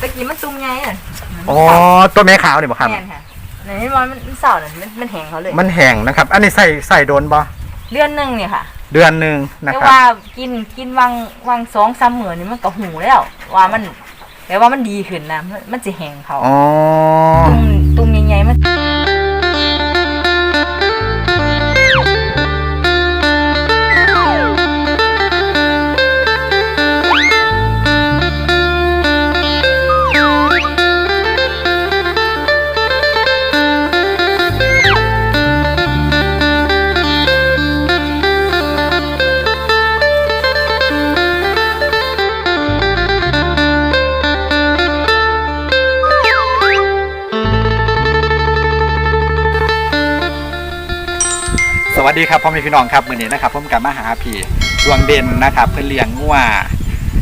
ตะกี้มันตุ่มไงอะอ๋อตัวแม่ขาวนี่บ่ครับ แม่นค่ะไหนมันมันเศร้าน่ะมันมันแห้งเขาเลย มันแห้งนะครับ อันนี้ใส่ใส่โดนบ่เดือนหนึงเนี่ยค่ะเดือนหนึ่งนะแต่ครับ ว่ากินกินวังวังสองสามมื้อนี่มันก็หูแล้ว ว่ามันแต่ว่ามันดีขึ้นนะมันมันสิแห้งเขาอ๋อ ตุ่มตุ่มใหญ่ๆมัน วัสดีครับพ่อแม่พี่น้องครับมื้อนี้นะครับผมกับมาหาพี่ดวงเด่นนะครับ เพื่อเลี้ยงงัว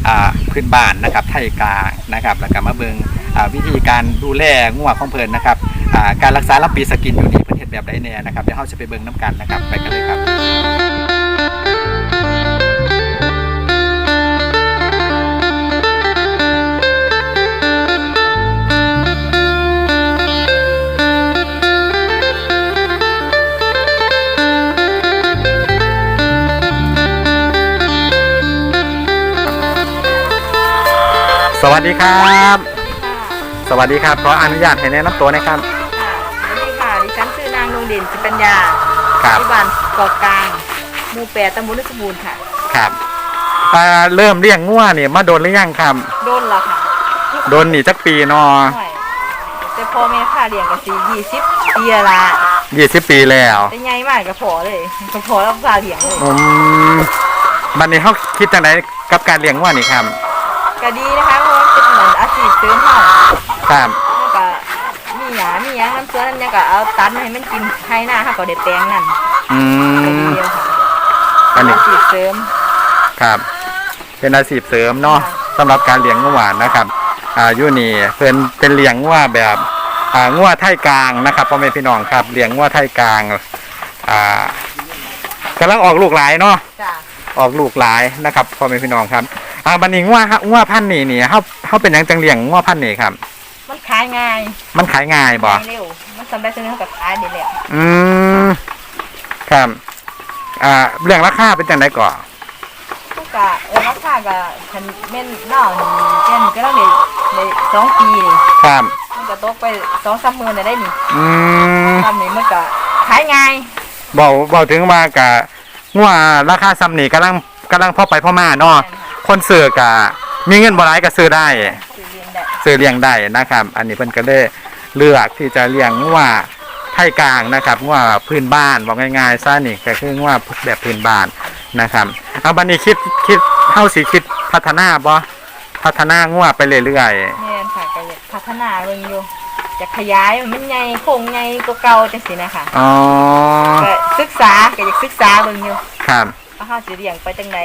อ่าพื้นบ้านนะครับไทยกลางนะครับ แล้วก็มาเบิ่งวิธีการดูแลงัวของเพิ่นนะครับการรักษาลับปีสกินอยู่นี่เพิ่นเฮ็ดแบบใดแน่นะครับเดี๋ยวเราจะไปเบิ่งน้กันนะครับไปกันเลยครับ วัสดีครับ สวัสดีครับ ขออนุญาตให้แนะนำตัวหนะครับ ค่ะสวัสดีค่ะดิฉันชื่อนางดวงเด่นจิตปัญญาครับ ที่บ้านเกาะกลางหมู่แปดตำบลนิสบูรณ์ค่ะ ครับอ่าเริ่มเลี้ยงงัวเนี่ยมาโดนหรือยังครับ โดนเหรอค่ะโดนนี่จักปีเนอใช่แต่พ่อแม่ค่าเลี้ยงกันสี่ยี่สิบปีละยี่สิบปีแล้วแต่ใหญ่มากกับพอเลยกับพอรับค่าเลี้ยงเลยอืมบัดนี้เขาคิดจังไดกับการเลี้ยงงัวนี่ครับ ก็ดีนะคะเพราะว่าเป็นเหมือนอาชีพเสริมเฮาครับแล้วก็มีหยามีหยังน้ำเชื้อน้ำหยังก็เอาตัดมาให้มันกินให้หน้าเฮาก็ได้แปลงนั่นอืก็มดีอะค่ะอันนี้อาชีพเสริม ครับ เป็นอาชีพเสริมเนาะค่ะ สำหรับการเลี้ยงงัวนะครับ อ่าอยู่นี่เพิ่นเป็นเลี้ยงงัวแบบอ่างัวไทยกลางนะครับพ่อแม่พี่น้องครับเลี้ยงงัวไทยกลาง อ่ากำลังออกลูกหลายเนาะ จ้ะออกลูกหลายนะครับพ่อแม่พี่น้องครับ อ่าบันนี้งัวฮะงัวพันธุ์นี่นี่เฮาเฮาเป็นหยังจังเลี้ยงงัวพันธุ์นี่ครับ มันขายง่ายมันขายง่ายบ่ขายเร็ว มันสำเร็จเสร็จแล้วก็ขายได้แล้วอืมครับอ่าเรื่องราคาเป็นจังไดก่อนก็กะเออราคาก็คันแม่นเนาะนี่แก่นก็ต้องได้ได้สองปีนี่ครับมันก็ตกไปสองสามหมื่นได้ได้นี่อืมทำนี่มันก็ขายง่ายเบาเบาถึงว่ากะงัวราคาซ้ำนี่กำลังกำลังพอไปพอมาเนาะค นซื้อกะมีเงินบ่หลายก็ซื้อได้ซื้อเรียนได้ ซื้อเลี้ยงได้นะครับ อันนี้เพิ่นก็เลยเลือกที่จะเลี้ยงงัวไทยกลางนะครับงัวพื้นบ้านบอกง่ายๆซะนี่ก็คืองัวแบบพื้นบ้านนะครับเอาบัดนี้คิดคิดเฮาสิคิดพัฒนาบ่พัฒนางัวไปเรื่อยแม่นค่ะก็อยากพัฒนาเบิ่งอยู่จะขยายมันใหญ่โครงใหญ่กว่าเก่าจังซี่นะคะๆอ๋อก็ศึกษาก็อยากศึกษาเบิ่งอยู่ครับ ว่าเฮาสิเลี้ยงไปจังได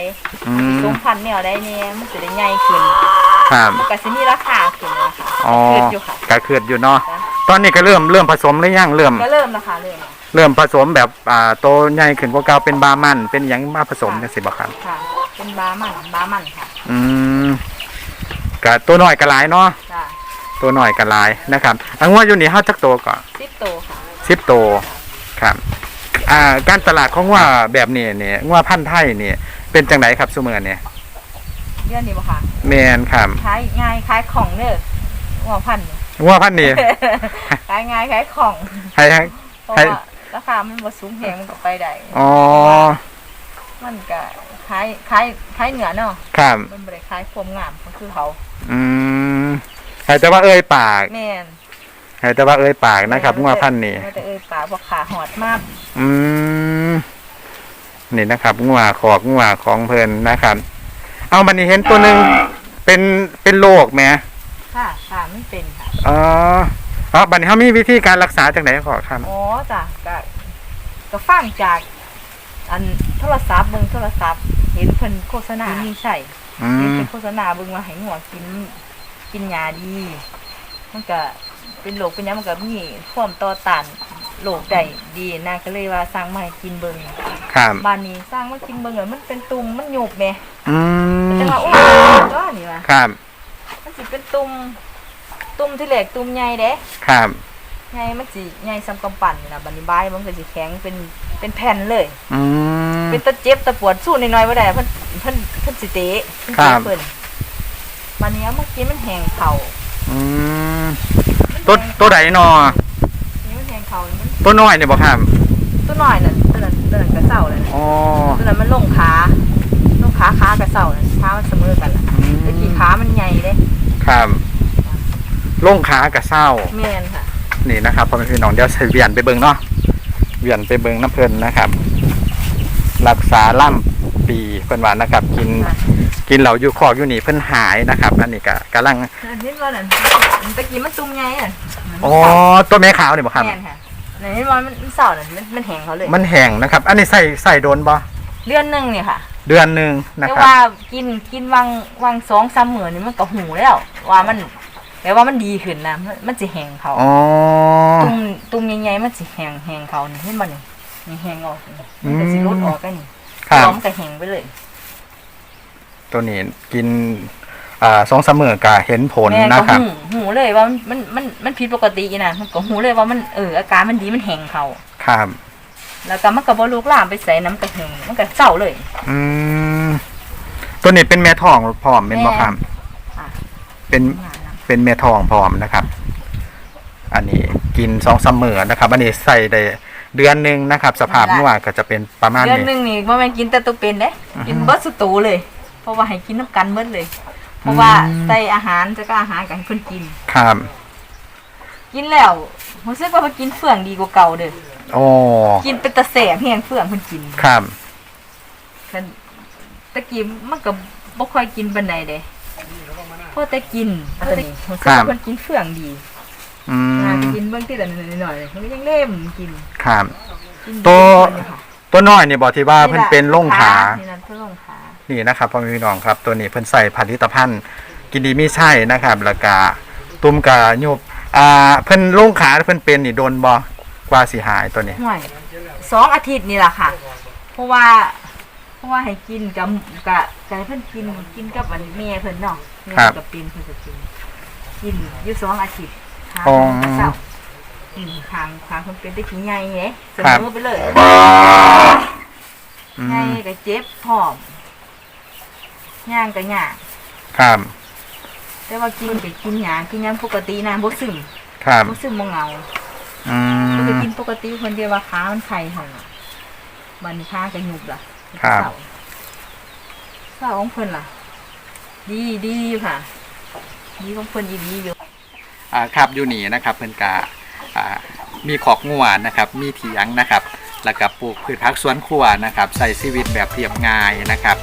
อืมสมพันธุ์แนวใดแน่มันสิได้ใหญ่ขึ้นครับมันก็สิมีราคาขึ้นนะคะอ๋อขึ้นอยู่ค่ะก็คืออยู่เนาะจ้ะตอนนี้ก็เริ่มเริ่มผสมหรือยังเริ่ม ก็เริ่มแล้วค่ะเริ่มแล้วเริ่มผสมแบบอ่าโตใหญ่ขึ้นกว่าเก่าเป็นบามันเป็นหยังมาผสมจังซี่บ่ครับ ค่ะ เป็นบามันบามันค่ะอืมก็ตัวน้อยก็หลายเนาะจ้ะตัวน้อยก็หลายนะครับอังว่าอยู่นี่เฮาจักโตวก่อนสิบโตค่ะ 10โตวครับ อ่า การตลาดของว่าแบบนี้เนี่ยว่าพันธุ์ไทยนี่เป็นจังไดครับซุมื้อนี่เรื่องนี้บ่ค่ะแม่นครับขายง่ายขายของเด้อหัวพันธุ์ว่าพันธุ์นี่ขายง่ายขายของให้ให้เพราะให้ว่าราคามันบ่สูงแพงมันก็ไปได้อ๋อมันก็ขายขายขายเหนือเนาะครับมันบ่ได้ขายความงามก็คือเขา อืมให้แต่ว่าเอ่ยปากแม่น ให้แต่ว่าเอ่ยปากนะครับว่าพันธุ์นี่มันจะเอ้ยปลาบ่ขาหอดมากอืมนี่นะครับงัวขอกงัวของเพลินนะครับ เอามันนี่เห็นตัวหนึ่งเป็นเป็นโรคไหมค่ะค่ะมันเป็นค่ะอ๋ออ๋อบัดนี้เขามีวิธีการรักษาจากไหนขอครับอ๋อจ้ะก็ก็ฟังจากอันโทรศัพท์เบิ่งโทรศัพท์ เห็นเพิ่นโฆษณามีใส่อืเห็นมเป็นโฆษณาเบิ่งว่าให้หัวกินกินยาดี มันก็ เป็นโรคเป็นหยังมันก็มีความต่อต้านโรคได้ดีนะก็เลยว่าสร้างมาให้กินเบิ่งครับบ้านนี้สร้างมากินเบิ่งแล้วมันเป็นตุ่มมันหยุบแหม่อืมจังว่าโอ้ยก็นี่ว่าครับมันสิเป็นตุ่มตุ้มที่เหล็กตุ้มใหญ่เด้ครับใหญ่มันสิใหญ่ซ้ำกำปั่นนี่ล่ะบัดนี้บายมันก็สิแข็งเป็นเป็นแผ่นเลย อืม เป็นตะเจ็บตะปวดสู้น้อยๆบ่ได้เพิ่นเพิ่นเพิ่นสิเตะเพิ่นครัเตะบเพิ่นบัดนี้เมื่อกี้มันแห้งเข่า อืม ตัวตัวใดนอนี่มันแห้งเข่านี่มันตัวน้อยเนี่ยบ่ครับตัวน้อยน่ะตัวนั้นตัวนั้นกระเซ้าเลยนะอ๋อตัวนั้นมันลงขาลงขาขากระเซ้าน่ะขามันเสมอกันล่ะอืมแต่กี่ขามันใหญ่เด้ครับลงขากระเศร้าแม่นค่ะนี่นะครับพ่อแม่พี่น้องเดี๋ยวใส่เวียนไปเบิ่งเนาะเวียนไปเบิ่งน้ำเพลินนะครับ รักษาล่ำ ปีเพิ่นว่านะครับ กินค่ะกินเหล่าอยู่คอกอยู่นี่เพิ่นหายนะครับ อันนี้ก็กำลังอันนี้ว่านั่นตะกี้มันตุ้มใหญ่อะอ๋อตัวแม่ขาวนี่บ่ครับแม่นค่ะไหนว่ามันมันเศร้าน่ะมันมันแห้งเขาเลย มันแห้งนะครับ อันนี้ใส่ใส่โดนบ่เดือนหนึงเนี่ยค่ะ เดือนหนึ่งนะแต่ครับว่ากินกินวังวังสองสามมื้อนี่มันก็หูแล้ว ว่ามันแต่ว่ามันดีขึ้นนะมันมันสิแห้งเขาอ๋อตุ้มตุ้มใหญ่ๆมันสิแห้งแห้งเขานี่เห็นบ่นี่นี่แห้งออกนี่มันก็สิลดออกกันนี่ ครับล้อมก็แห้งไปเลยตัวนี้กิน อ่าสองสามมื้อก็เห็นผลแม่นะก็ครับ หูหูเลยว่ามันมันมันมันผิดปกตินะมันก็หูเลยว่ามันเอออาการมันดีมันแห้งเขาครับ แล้วก็มันก็บ่ลุกลามไปใส่น้ำกระแห้งมันก็เศร้าเลย อืมตัวนี้เป็นแม่ทองพร้อมเป็นบ่ครับค่ะ เป็นเป็นเมทองพร้อมนะครับ อันนี้กินสองสามมือนะครับ อันนี้ใส่ได้ เดือนหนึ่งนะครับ สภาพนัวก็จะเป็นประมาณเดือนหนึนี้ งนี่บ่แม่นกินแต่ตัวเป็นเด้อือฮึกินเบิดสุตูเลย เพราะว่าให้กินน้ำกันเบิดเลย เพราะว่าอืม ใส่อาหารจะก็อาหารก็ให้เพิ่นกิน ครับกินแล้วรู้สึกว่าเพิ่นกินเฟื่องดีกว่าเก่าเด้อโอ้กินเป็นตะแสบแฮงเฟื่องเพิ่นกินครับคันตะกี้มันก็บ่ค่อยกินปานใดเด้พอแต่กินตัวนี้รู้สึกว่าเพิ่นกินเฟื่องดี อือ่ามกินเบิ่งทีละนิดหน่อยๆมันก็ยังเล่มกินครับ กินตัวดีกาค่ะตัวน้อยนี่บอกที่ว่าเพิ่นเป็นโรคขานี่นั่นเพิ่นลงขานี่นะครับพ่อแม่พี่น้องครับ ตัวนี้เพิ่นใส่ผลิตภัณฑ์กินดีไม่ใช่นะครับแล้วก็ตุ้มกะยุบอ่าเพิ่นโรคขาเพิ่นเป็นนี่โดนบ่กว่าสิหายตัวนี้ห่วยสองอาทิตย์นี่แหละค่ะ เพราะว่า เพราะว่าให้กินกับกับกับเพิ่นกินกินกับอันแม่เพิ่นเนาะแม่ครับกับปีนเพิ่นจะกินกินอยู่สองอาทิตย์ ทางอ๋อเศร้าอืมทางทางเพิ่นเป็นได้ขี้ใหญ่ไงเสครับมอไปเลยอืใหญ่มก็เจ็บพร้อมย่างก็ย่างครับแต่ว่ากินก็กินหยากินหยังปกตินะบ่ซึมครับบ่ซึมบ่เหงาอืก็ไปมกินปกติคนเดียวว่าขามันไข่หั่นน่ะมันขาก็ยุบล่ะครับเศร้าเศร้าของเพิ่นล่ะ ดีดีอยู่ค่ะดีของเพิ่นอีดีอยู่อ่า ครับอยู่นี่นะครับเพิ่นกามีขอกงัวนะครับ มีเถียงนะครับ แล้วก็ปลูกพืชผักสวนครัวนะครับใส่ชีวิตแบบเรียบง่ายนะครับ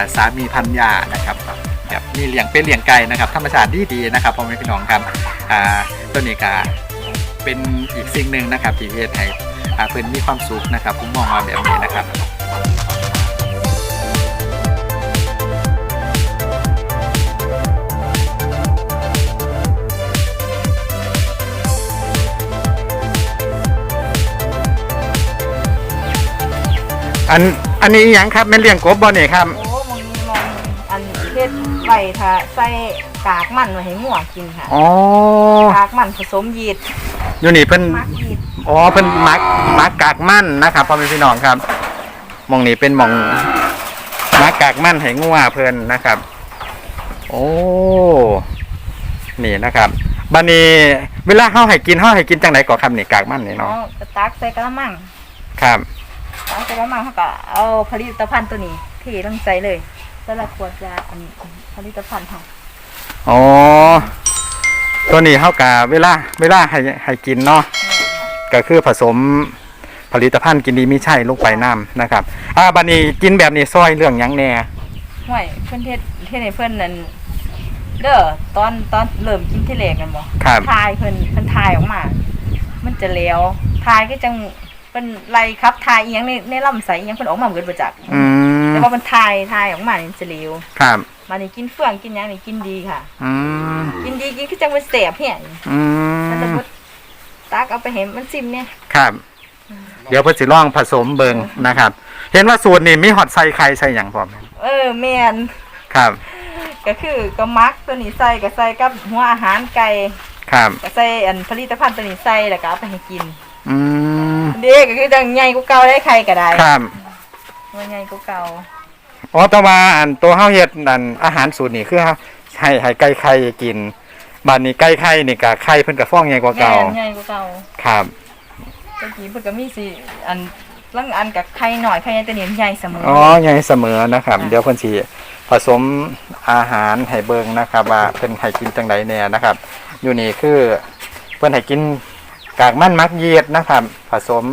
าสามีพันยานะครับแบบมีเลี้ยงเป็นเลี้ยงไก่นะครับ ธรรมชาติดีดีๆนะครับพ่อแม่พี่น้องครับอ่าตัวนี้ก็เป็นอีกสิ่งหนึ่งนะครับที่เฮ็ดให้อ่าเพิ่นมีความสุขนะครับผมมองว่าแบบนี้นะครับ อันอันนี้อหยังครับแม่นเลี้ยงกบบ่นี่ครับ โอ้มองนี้มองอันเฮ็ดไว้ถ้าใส่กากมันไว้ให้งัวกินค่ะ อ๋อ กากมันผสมยีสต์อยู่นี่เพิ่น มักยีสต์อ๋อเพิ่นมักมักกากมั่นนะครับพ่อแม่พี่น้องครับหมองนี้เป็นหมองมักกากมั่นให้งัวเพิ่นนะครับ โอ้นี่นะครับบัดนี้เวลาเฮาให้กินเฮาให้กินจังไดก่อครับนี่กากมั่นนี่เอาเนาะกระตักใส่กระมังครับ ตักใส่กระมังเขาก็เอาผลิตภัณฑ์ตัวนี้เทลงใส่เลยแต่ละขวดจะอันผลิตภัณฑ์ค่ะอ๋อ ตัวนี้เฮากะเวลาเวลาให้ให้กินเนาะก็คือผสมผลิตภัณฑ์กินดีมีใช่ลงไปน้ำนะครับ อ่าบัดนี้กินแบบนี้ซอยเรื่องหยังแน่ห่วยเพิ่นเฮ็ดเฮ็ดให้เพิ่นนั่นเด้อตอนตอนเริ่มกินเทเลกันบ่ครับ ทายเพิ่นเพิ่นทายออกมา มันจะแล้วทายก็จัง เพิ่นไล่ครับทายอีหยังในในลำไส้อีหยังเพิ่นออกมาเบิดบ่จักอืมแต่ว่ามันทายทายออกมานี่มันจะเหลวครับมานี่กินเฟื่องกินหยังนี่กินดีค่ะ อืมกินดีกินคือจังมันแสบเพียงอืถ้าสมมมุติตักเอาไปให้มันซิมเนี่ยครับ เดี๋ยวเพิ่นสิลองผสมเบิงนะครับ เห็นว่าสูตรนี่มีฮอตใส่ไข่ใส่หยังพร้อมเออแม่นครับ ก็คือก็มักตัวนี้ใส่ก็ใส่กับหัวอาหารไก่ครับ ก็ใส่อันผลิตภัณฑ์ตัวนี้ใส่แล้วก็เอาไปให้กิน อืมเด็กก็คือดังใหญ่กว่าเก่าได้ใครก็ได้ครับว่าใหญ่กว่าเก่าอ๋อแต่ว่าอันตัวเฮาเฮ็ดอันอาหารสูตรนี่คือให้ให้ไก่ไข่กินบัดนี้ไก่ไข่นี่ก็ไข่เพิ่นก็ฟองใหญ่กว่าเก่าแม่นใหญ่กว่าเก่าครับตะกี้เพิ่นก็มีสิอันลังอันกับไข่หน่อยไข่ใหญ่ตัวนี้ใหญ่เสมออ๋อใหญ่เสมอนะครับ ค่ะเดี๋ยวเพิ่นสิผสมอาหารให้เบิ่งนะครับ ว่าเพิ่นให้กินจังไดแน่นะครับ อยู่นี่คือเพิ่นให้กิน กากมันมักเยียดนะครับ ผสม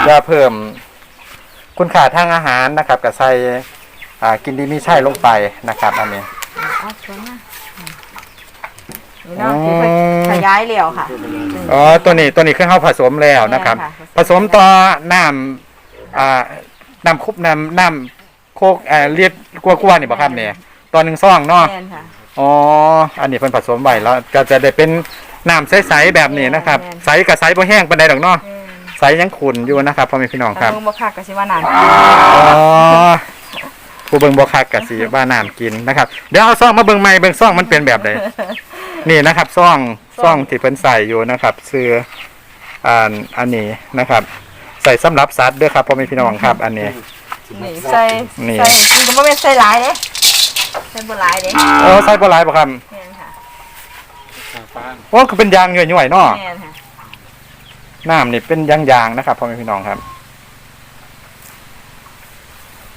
เพื่อเพิ่มคุณค่าทางอาหารนะครับก็ใส่อ่ากินดีมีใช่ลงไปนะครับ อันนี้เอาชวนมานี่เนาะที่เพิ่นขยายแล้วค่ะ อ๋อตัวนี้ตัวนี้คือเขาผสมแล้วนะครับแม่นค่ะ ผสมต่อน้ำอ่าน้ำคุบน้ำน้ำโคกเอ่อเลียดกลัวๆนี่บ่ครับเนี่ยตอนหนึ่งซองเนาะ แม่นค่ะ อ๋อ อันนี้เพิ่นผสมไว้แล้วก็จะได้เป็น น้ำใสๆแบบนี้นะครับแม่นใสกับใสบ่แห้งปานใดดอกเนาะแม่นใสยังขุ่นอยู่นะครับพ่อแม่พี่น้องคถ้ารับเบิ่งบ่คักก็สิว่านานอ๋อผู้เบิ่งบ่คักก็สิว่าน้ำกินนะครับ เดี๋ยวเอาซองมาเบิ่งใหม่เบิ่งซองมันเป็นแบบใดนี่นะครับซองซองที่เพิ่นใส่อยู่นะครับซื้ออ่าอันนี้นะครับ ใส่สำหรับสัตว์ด้วยครับพ่อแม่พี่น้องครับ อันนี้นี่ใส่นี่ใส่จริงก็บ่แม่นใส่หลายเด้ใส่บ่หลายเด้โอ้ใส่บ่หลายบ่ครับ แม่นค่ะโอ้คือเป็นยางย่อยๆเนาะแม่นค่ะน้ำนี่เป็นยางๆนะครับพ่อแม่พี่น้องครับ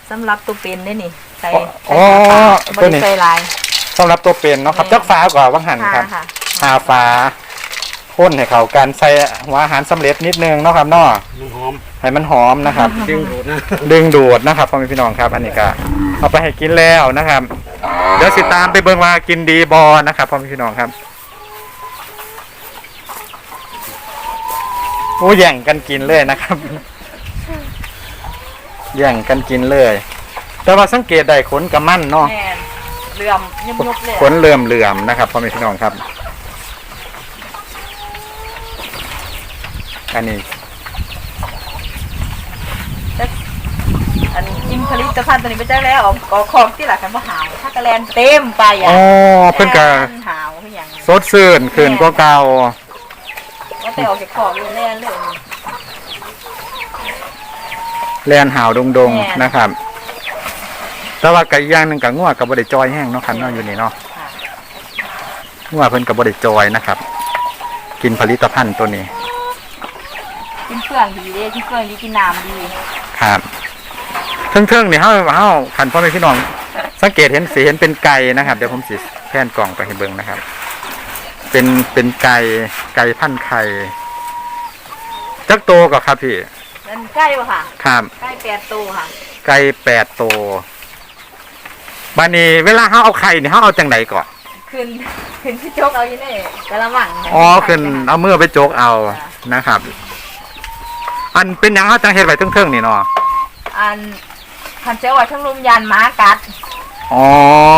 สำหรับตัวเป็นได้นี่ใส่อ๋อใส่ตัวนี้บ่ได้ใส่หลาย สำหรับตัวเป็นเนาะครับแม่ จักฟ้ากว่าวังหันครับค่ะหาฟ้าพ่นให้เขากันใส่หัวอาหารสำเร็จนิดนึงเนาะครับเนาะมันหอมให้มันหอมนะครับดึงดูดนะ ดึงดูดนะครับพ่อแม่พี่น้องครับอันนี้ก็เอาไปให้กินแล้วนะครับ เดี๋ยวสิตามไปเบิ่งว่ากินดีบอนะครับพ่อแม่พี่น้องครับ โอ้แย่งกันกินเลยนะครับ แย่งกันกินเลย แต่ว่าสังเกตได้ขนกับมันเนาะแม่นเหลื่อมยุบๆเลยขนเหลื่อมเหลื่อมๆนะครับพ่อแม่พี่น้องครับ อันนี้อันกินผลิตภัณฑ์ตัวนี้ไปจักแล้วออกของที่หลักกันบ่หาวถ้ากระแลนเต็มไปอะอ๋อเพิ่นก็แล่นหาวคือหยัง สดชื่นขึ้นกว่าเก่าว่า แต่ออกจากของเลยแล่นเลยแลนหาวดงดงๆแม่นนะครับ แต่ว่าก็อีกอย่างหนึงก็งัวกับบริจอยแห้งเนาะครับเนาะอยู่นี่เนาะค่ะงัวเพิ่นกับบริจอยนะครับ กินผลิตภัณฑ์ตัวนี้กินเครื่องดีเด้กินเครื่องดีกินน้ำดีครับเทิงๆนี่เฮาเฮาคันพ่อแม่พี่น้อง สังเกตเห็นสีเห็นเป็นไก่นะครับ เดี๋ยวผมสิแพนกล่องไปให้เบิ่งนะครับ เป็นเป็นไก่ไก่พันธุ์ไข่จักโตก็ครับพี่นั่นใกล้ป่ะค่ะครับใกล้แปดตัวค่ะ ไก่แปดโตบานี้เวลาเขาเอาไข่นี่เขาเอาจังไหนก่อนขึ้นขึ้นที่โจกเอาอยู่นี่กระมังอ๋อขึ้นเอามือไปโจกเอานะครับ อันเป็นหยังเขาจังเฮ็ดไว้เทิงๆนี่เนาะอันพันเจ้าว่าทั้งลุมยานหม้ากัดอ๋อ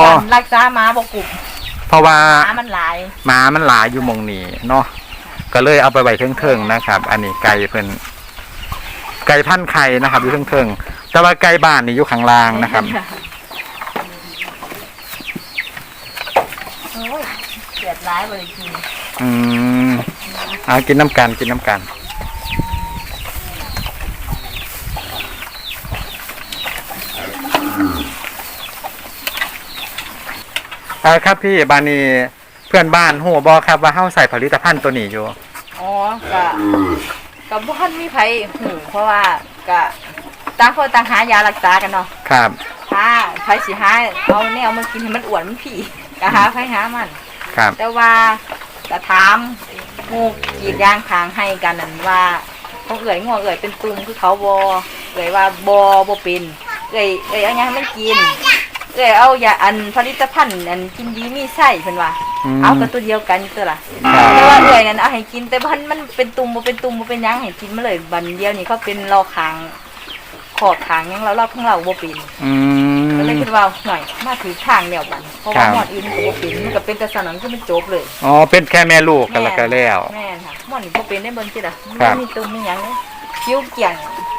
การรักษาหม้าบกลุ่ม เพราะว่าหม้ามันหลายหมามันหลายอยู่หมองนี้เนาะก็เลยเอาไปไว้เทิงๆนะครับ อันนี้ไก่เพิ่นไก่พันธุ์ไข่นะครับอยู่เทิงๆแต่ว่าไก่บ้านนี่อยู่ข้างล่างนะครับโอ้ยเกลียดร้ายเลยจริงอืมเอากินน้ำกันกินน้ำกัน อ่าครับพี่บานีเพื่อนบ้านหูบอครับว่าเฮาใส่ผลิตภัณฑ์ตัวนี้อยู่อ๋อกะกะบ่ทันมีไผหูเพราะว่ากะต่างคนต่างหายารักษากันเนาะครับถ้าไผสิหาเอาแนวมันกินให้มันอ้วนมันผีก็หาไผหามัน ครับแต่ว่าจะถามหมูกรีดยางทางให้กันนั่นว่าของเอ๋ยงัวเอ๋ยเป็นตุ่มคือเขาบอเอ๋ยว่าบอบเป็นเอ๋ยเอ๋ยเอาหยังให้มันกิน เอ๋ยเอาอย่าอันผลิตภัณฑ์อันกินดีมีไส้เพิ่นว่ามเอากับตัวเดียวกันตัวล่ะครับแต่ว่าเอ๋ยนั่นเอาให้กินแต่พันมันเป็นตุ่มบ่เป็นตุ่มบ่เป็นหยังให้กินมาเลยบันเดียวนี่เขาเป็นรอคางขอดคางหยังเราเราของเราบ่เป็นอืก็เลยม คิดว่าหน่อยมาถือทางเดียวกันเพราะครัว่าบหมอนอื่นมันก็บ่เป็นมันก็เป็นแต่สนองคือมันจบเลยอ๋อเป็นแค่แม่ลูกกันละกันแล้ว แม่นค่ะหมอนนี่บ่เป็นได้เบิ่งจิล่ะครัมับนมีตุ่มมีหยังเลยคิ้วเกี่ยง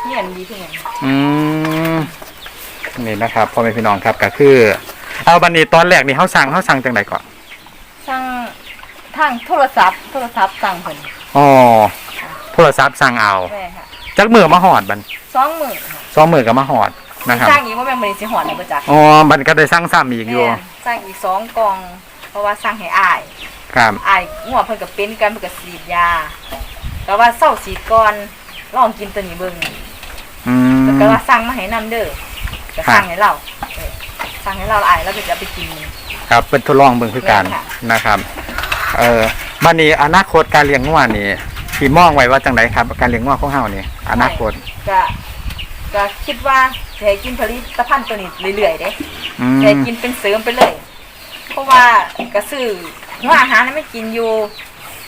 เหียนดีคือหยังอืม นี่นะครับพ่อแม่พี่น้องครับก็คือ เอาบันนี้ตอนแรกนี่เฮาสั่งเฮาสั่งจังไดก่อนสั่งททางโทรศัพท์ โทรศัพท์สั่งเพิ่นอ๋อโทรศัพท์สั่งเอาแม่ค่ะจักมือมาหอดบันสองหมื่นค่ะสองมือก็มาหอดนะครับสร้างอีกว่าแม่นบ่ได้สิหอดในบ่จักอ๋อมันก็ได้สร้างซ้ำอีกอยู่แม่นสร้างอีกสองกล่อง เพราะว่าสร้างให้อายครับอายงัวเพิ่นก็เป็นกันเพิ่นก็ฉีดยาก็ว่าเศร้าฉีดก่อนลองกินตัวนี้เบิ่งอืมก็ว่าสั่งมาให้นํเด้อ ก็สั่งให้เราเออสั่งให้เราอายแล้วก็จะเอาไปกิน ครับเป็นทดลองเบิ่งคือกันแม่นค่ะนะครับ เออบันนี้อนาคตการเลี้ยงงัวนี่ที่มองไว้ว่าจังไดครับ การเลี้ยงงัวของเฮานี่อนาคตก็ก็คิดว่าจะให้กินผลิตภัณฑ์ตัวนี้เรื่อยๆเด้อืจะให้มกินเป็นเสริมไปเลย เพราะว่าก็ซื้อหัวอาหารนั้นไม่กินอยู่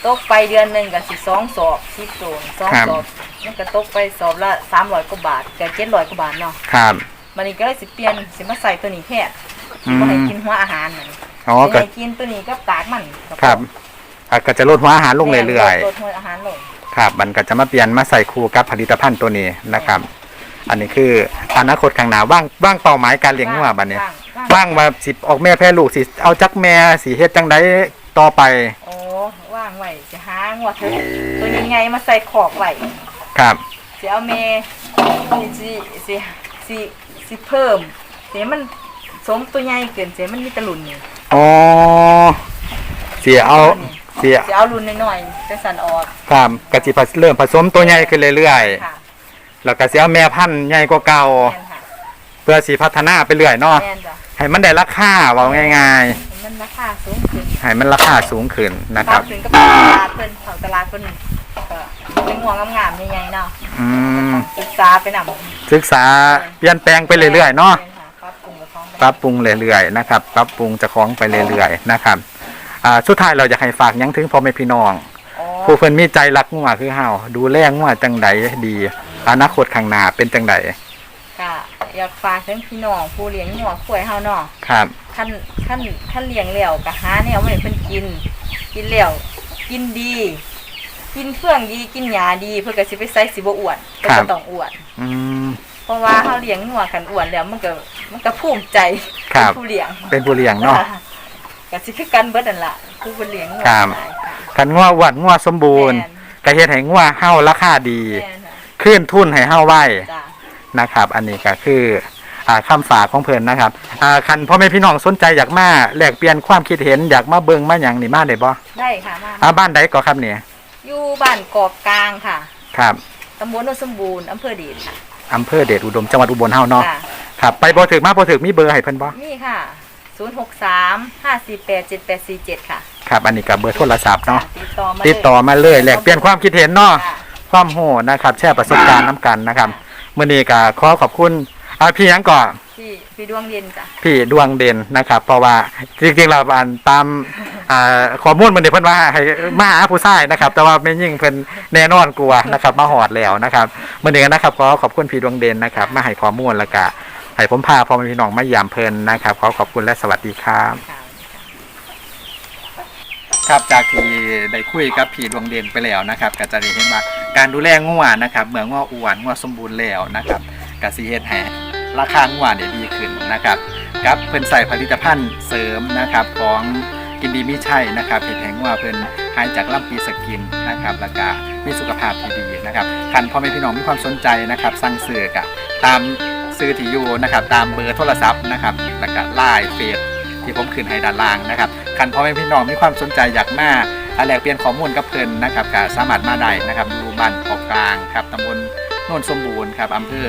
ตกไปเดือนหนึ่งก็สิสองสอบสิบตัวสองสอบมันก็ตกไปสอบละสามร้อยกว่าบาทก็เจ็ดร้อยกว่าบาทเนาะครับ มันนี้ก็เลยสิเปลี่ยนสิมาใส่ตัวนี้แทนอืม บ่ให้กินหัวอาหารนั่นอ๋อสิก็ให้กินตัวนี้กับกากมันกัครับอะก็จะลดหัวอาหารลงเรื่อยลดหัวอาหารลง ๆครับ มันก็จะมาเปลี่ยนมาใส่คู่กับผลิตภัณฑ์ตัวนี้นะครับ อันนี้คืออนาคตข้างหน้าว่างว่างเป้าหมายการเลี้ยงงัวบัดนี้ว่างว่างว่าสิออกแม่แพร่ลูกสิเอาจักแม่สิเฮ็ดจังไดต่อไปโอ้ว่างไว้สิหางัวเถอะตัวนี้ไงมาใส่ขอกไว้ครับ สิเอาเมสิสิสิสิ เพิ่ม เสียมันสมตัวใหญ่เกินเสียมันมีแตะลุนนี่อ๋อเสียเอาเสียสิเอารุ่นน้อยๆจะสั่นออกครับกะจิผสเริ่มผสมตัวใหญ่ขึ้นเรื่อยค่ะๆแล้วก็สิเอาแม่พันธุ์ใหญ่กว่าเก่าแม่นค่ะเพื่อสิพัฒนาไปเรื่อยเนาะแม่นจ้ะให้มันได้ราคาเว้าง่ายมันราคาสูงขึ้นๆให้มันราคาสูงขึ้นนะคปารับกถึงกับตลาดเพิ่นเขาตลาดเพิ่นก็เป็นห่วงงามๆใหญ่ๆเนาะ อืมศึกษาไปนำศึกษาเปลี่ยนแปลงไปเรื่อยๆเนาะปรับปรุงกับของไปปรับปรุงเรื่อยๆนะครับปรับปรุงเจะคล้าของไปเรื่อยๆนะครับอ่าสุดท้ายเราอยากให้ฝากหยังถึงพ่อแม่พี่น้องอ๋อผู้เพิ่นมีใจรักงัวคือเฮาดูแลงัวจังใดดี อนาคตข้างหน้าเป็นจังใดก็อยากฝากถึงพี่น้องผู้เลี้ยงหัวข่วยเฮาเนาะครับขั้นขั้นขั้นเลี้ยงแล้วก็หาแนวมาให้เพิ่นกิน กินแล้วกินดี กินเฟื่องดีกินหญ้าดีเพื่อก็สิไปใส่สิบ่อ้วนก็บ่ต้องอ้วนอืมเพราะว่าเฮาเลี้ยงหัวกันอ้วนแล้วมันก็มันก็ภูมิใจครับเป็นผู้เลี้ยงเป็นผู้เลี้ยงเนาะก็สิคือกันเบิดนั่นล่ะคือผู้เลี้ยงหัวครับหลายค่ะคันงัวอ้วนงัวสมบูรณ์แม่นก็เฮ็ดให้งัวเฮาราคาดีแม่นค่ะขึ้นทุนให้เฮาไว้จ้ะนะครับ อันนี้ก็คืออ่าคำฝากของเพิ่นนะครับอ่าคันพ่อแม่พี่น้องสนใจอยากมาแลกเปลี่ยนความคิดเห็นอยากมาเบิ่งมาหยังนี่มาได้บ่ได้ค่ะมาอ่าบ้านใดก็ครับเนี่ย อยู่บ้านกอกกลางค่ะครับตำบลโนนสมบูรณ์อำเภอเดชค่ะอำเภอเดชอุดมจังหวัดอุบลเฮาเนาะค่ะครับไปบ่ถึกมาบ่ถึกมีเบอร์ให้เพิ่นบ่นี่ค่ะ 063 548 7847 ค่ะครับ อันนี้ก็เบอร์โทรศัพท์เนาะติดต่อมาติดต่อมาเลยแลกเปลี่ยนความคิดเห็นเนาะ ค่ะ ความโหนะครับแชร์ประสบการณ์น้ำกันนะครับมื้อนี้ก็ขอขอบคุณ อ่าพี่หยังก่อนพี่พี่ดวงเย็นจ้ะพี่ดวงเด่นนะครับ เพราะว่าจริงๆเราอ่านตามอ่าข้อมูลมันเดี๋ยวเพิ่นว่าให้มาหาผู้ชายนะครับ แต่ว่าไม่ยิ่งเพิ่นแน่นอนกลัวนะครับมาหอดแล้วนะครับมื้อนี้ก็นะครับขอขอบคุณพี่ดวงเด่นนะครับ มาให้ข้อมูลแล้วก็ให้ผมพาพ่อแม่พี่น้องมาเยี่ยมเพิ่นนะครับ ขอขอบคุณและสวัสดีครับค่ะครับจากที่ได้คุยกับพี่ดวงเด่นไปแล้วนะครับก็จะได้เห็นว่าการดูแลงัวนะครับเมื่องัวอ้วนงัวสมบูรณ์แล้วนะครับก็สิเฮ็ดให้ ราคางัวเนี่ยดีขึ้นนะครับกับเพิ่นใส่ผลิตภัณฑ์เสริมนะครับของกินดีมีชัยนะครับเฮ็ดให้งัวเพิ่นหายจากลำปีสกินนะครับแล้วก็มีสุขภาพที่ดีนะครับคันพ่อแม่พี่น้องมีความสนใจนะครับสั่งซื้อกะตามซื้อที่อยู่นะครับตามเบอร์โทรศัพท์นะครับแล้วก็ไลน์เฟซที่ผมขึ้นให้ด้านล่างนะครับคันพ่อแม่พี่น้องมีความสนใจอยากมาอาแลกเปลี่ยนข้อมูลกับเพิ่นนะครับก็สามารถมาได้นะครับอยู่บ้านเกกลางครับตำบลโนนสมบูรณ์ครับอำเภอ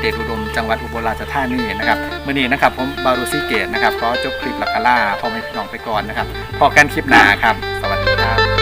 เดชอุดมจังหวัดอุบลราชธานีนะครับมื่อนี้นะครับผมบารุซิเกตนะครับขอจบคลิปลักกะล่าพ่อแม่พี่น้องไปก่อนนะครับพอกันคลิปหน้าครับ